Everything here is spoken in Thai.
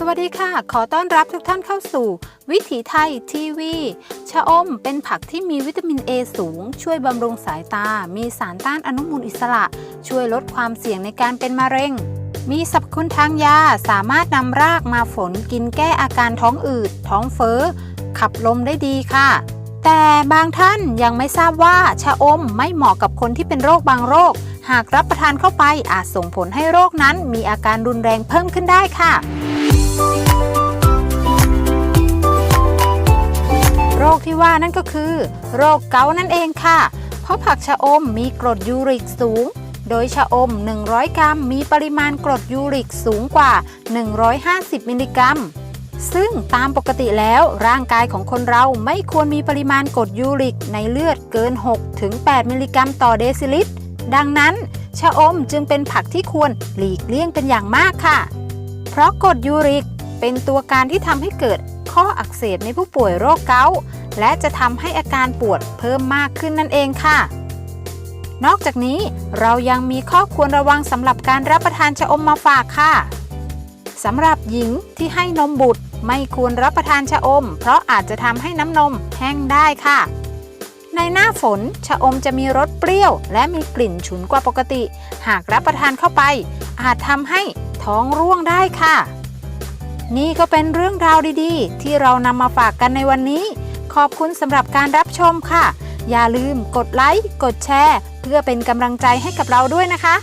สวัสดีค่ะ ขอต้อนรับทุกท่านเข้าสู่ วิถีไทยทีวี ชะอมเป็นผักที่มีวิตามิน A สูง ช่วยบำรุงสายตา มีสารต้านอนุมูลอิสระ ช่วยลดความเสี่ยงในการเป็นมะเร็ง มีสรรพคุณทางยา สามารถนำรากมาฝนกินแก้อาการท้องอืด ท้องเฟ้อ ขับลมได้ดีค่ะ แต่บางท่านยังไม่ทราบว่าชะอมไม่เหมาะกับคนที่เป็นโรคบางโรค หากรับประทานเข้าไปอาจส่งผลให้โรคนั้นมีอาการรุนแรงเพิ่มขึ้นได้ค่ะ ที่ว่านั่นก็คือ โรคเกาต์นั่นเองค่ะ เพราะผักชะอมมีกรดยูริกสูง โดยชะอม 100 กรัม มีปริมาณกรดยูริกสูงกว่า 150 มิลลิกรัม ซึ่งตามปกติแล้วร่างกายของคนเราไม่ควรมีปริมาณกรดยูริกในเลือดเกิน6ถึง8มิลลิกรัมต่อเดซิลิตร ดังนั้น ชะอมจึงเป็นผักที่ควรหลีกเลี่ยงเป็นอย่างมากค่ะ เพราะกรดยูริกเป็นตัวการที่ทำให้เกิดข้ออักเสบในผู้ป่วยโรคเกาต์ และจะทำให้อาการปวดเพิ่มมากขึ้นนั่นเองค่ะ นอกจากนี้เรายังมีข้อควรระวังสำหรับการรับประทานชะอมมาฝากค่ะสำหรับหญิงที่ให้นมบุตรไม่ควรรับประทานชะอม เพราะอาจจะทำให้น้ำนมแห้งได้ค่ะ ในหน้าฝนชะอมจะมีรสเปรี้ยว และมีกลิ่นฉุนกว่าปกติ หากรับประทานเข้าไป อาจทำให้ท้องร่วงได้ค่ะ นี่ก็เป็นเรื่องราวดีๆ ที่เรานำมาฝากกันในวันนี้ ขอบคุณสำหรับการรับชมค่ะ อย่าลืมกดไลค์ กดแชร์ เพื่อเป็นกำลังใจให้กับเราด้วยนะคะ